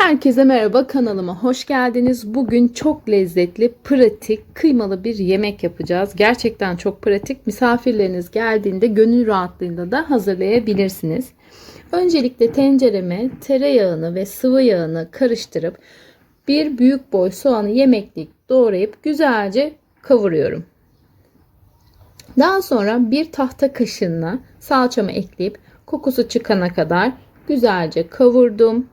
Herkese merhaba kanalıma hoş geldiniz. Bugün çok lezzetli, pratik, kıymalı bir yemek yapacağız. Gerçekten çok pratik. Misafirleriniz geldiğinde gönül rahatlığıyla da hazırlayabilirsiniz. Öncelikle tencereme tereyağını ve sıvı yağını karıştırıp bir büyük boy soğanı yemeklik doğrayıp güzelce kavuruyorum. Daha sonra bir tahta kaşığına salçamı ekleyip kokusu çıkana kadar güzelce kavurdum.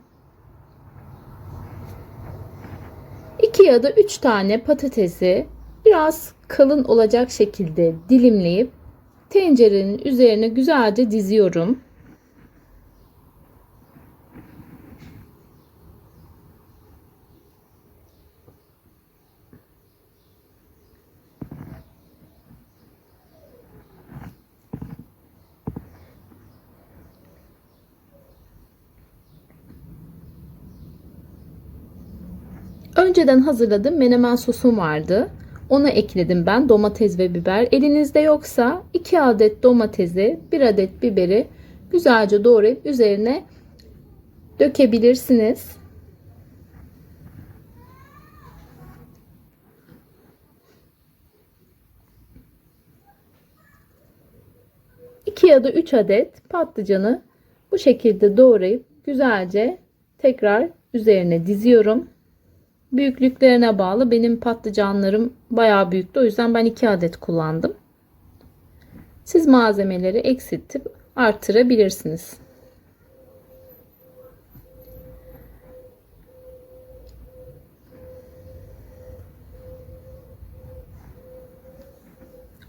2 ya da 3 tane patatesi biraz kalın olacak şekilde dilimleyip tencerenin üzerine güzelce diziyorum. Önceden hazırladığım menemen sosum vardı. Ona ekledim ben domates ve biber. Elinizde yoksa 2 adet domatesi, 1 adet biberi güzelce doğrayıp üzerine dökebilirsiniz. İki ya da 3 adet patlıcanı bu şekilde doğrayıp güzelce tekrar üzerine diziyorum. Büyüklüklerine bağlı. Benim patlıcanlarım bayağı büyüktü. O yüzden ben 2 adet kullandım. Siz malzemeleri eksiltip artırabilirsiniz.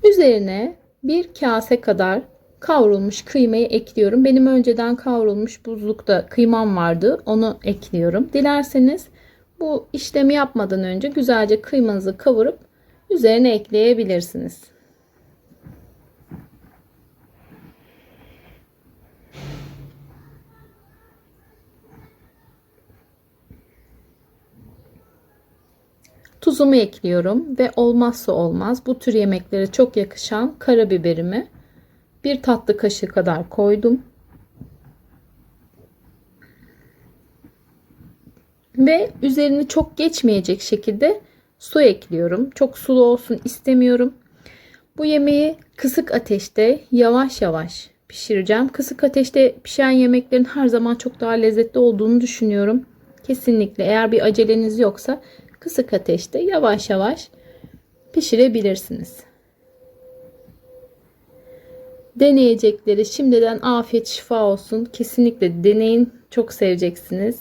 Üzerine bir kase kadar kavrulmuş kıymayı ekliyorum. Benim önceden kavrulmuş buzlukta kıymam vardı. Onu ekliyorum. Dilerseniz bu işlemi yapmadan önce güzelce kıymanızı kavurup üzerine ekleyebilirsiniz. Tuzumu ekliyorum ve olmazsa olmaz bu tür yemeklere çok yakışan karabiberimi bir tatlı kaşığı kadar koydum. Ve üzerini çok geçmeyecek şekilde su ekliyorum. Çok sulu olsun istemiyorum. Bu yemeği kısık ateşte yavaş yavaş pişireceğim. Kısık ateşte pişen yemeklerin her zaman çok daha lezzetli olduğunu düşünüyorum. Kesinlikle eğer bir aceleniz yoksa kısık ateşte yavaş yavaş pişirebilirsiniz. Deneyecekleri şimdiden afiyet şifa olsun. Kesinlikle deneyin. Çok seveceksiniz.